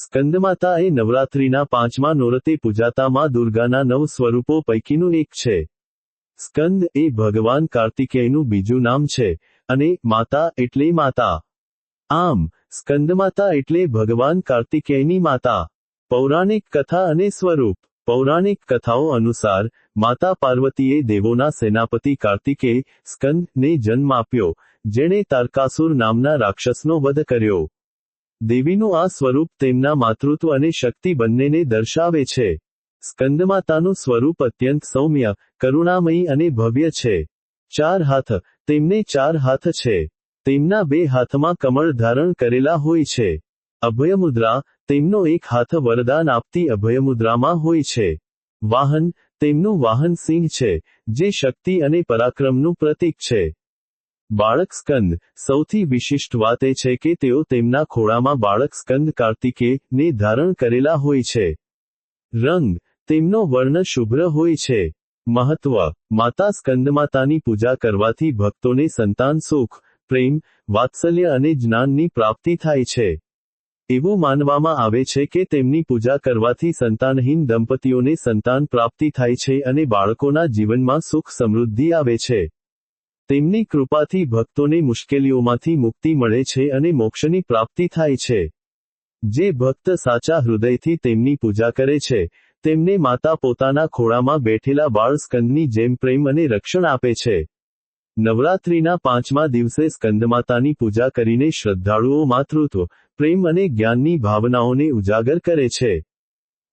સ્કંદમાતા એ નવરાત્રિના પાંચમા નોરતે પૂજાતા માં દુર્ગાના નવ સ્વરૂપો પૈકીનું એક છે. સ્કંદ એ ભગવાન કાર્તિકેયનું બીજું નામ છે અને માતા એટલે માતા. આમ, સ્કંદમાતા એટલે ભગવાન કાર્તિકેયની માતા. પૌરાણિક કથા અને સ્વરૂપ. પૌરાણિક કથાઓ અનુસાર, માતા પાર્વતીએ દેવોના સેનાપતિ કાર્તિકેય સ્કંદને જન્મ આપ્યો, જેણે તારકાસુર નામના રાક્ષસનો વધ કર્યો. દેવીનું આ સ્વરૂપ તેમના માતૃત્વ અને શક્તિ બંનેને દર્શાવે છે. સ્કંદમાતાનું સ્વરૂપ અત્યંત સૌમ્ય, કરુણામયી અને ભવ્ય છે. ચાર હાથ, તેમને ચાર હાથ છે. તેમના બે હાથમાં કમળ ધારણ કરેલા હોય છે. અભયમુદ્રા, તેમનો એક હાથ વરદાન આપતી અભયમુદ્રામાં હોય છે. વાહન, તેમનું વાહન સિંહ છે, જે શક્તિ અને પરાક્રમનું પ્રતીક છે. બાળક સ્કંદ સૌથી વિશિષ્ટ વાત એ છે કે તેઓ તેમના ખોળામાં બાળક સ્કંદ કાર્તિકે ને ધારણ કરેલા હોય છે. રંગ તેમનો વર્ણ શુભ્ર હોય છે. મહત્વ માતા સ્કંદમાતાની પૂજા કરવાથી ભક્તોને સંતાન સુખ, પ્રેમ, વાત્સલ્ય અને જ્ઞાનની પ્રાપ્તિ થાય છે. એવું માનવામાં આવે છે કે તેમની પૂજા કરવાથી સંતાનહીન દંપતીઓને સંતાન પ્રાપ્તિ થાય છે અને બાળકોના જીવનમાં સુખ સમૃદ્ધિ આવે છે. તેમની કૃપાથી ભક્તોને મુશ્કેલીઓમાંથી મુક્તિ મળે છે અને મોક્ષની પ્રાપ્તિ થાય છે. જે ભક્ત સાચા હૃદયથી તેમની પૂજા કરે છે, તેમને માતા પોતાના ખોળામાં બેઠેલા બાળ સ્કંદની જેમ પ્રેમ અને રક્ષણ આપે છે. નવરાત્રિના પાંચમા દિવસે સ્કંદમાતાની પૂજા કરીને શ્રદ્ધાળુઓ માતૃત્વ, પ્રેમ અને જ્ઞાનની ભાવનાઓને ઉજાગર કરે છે.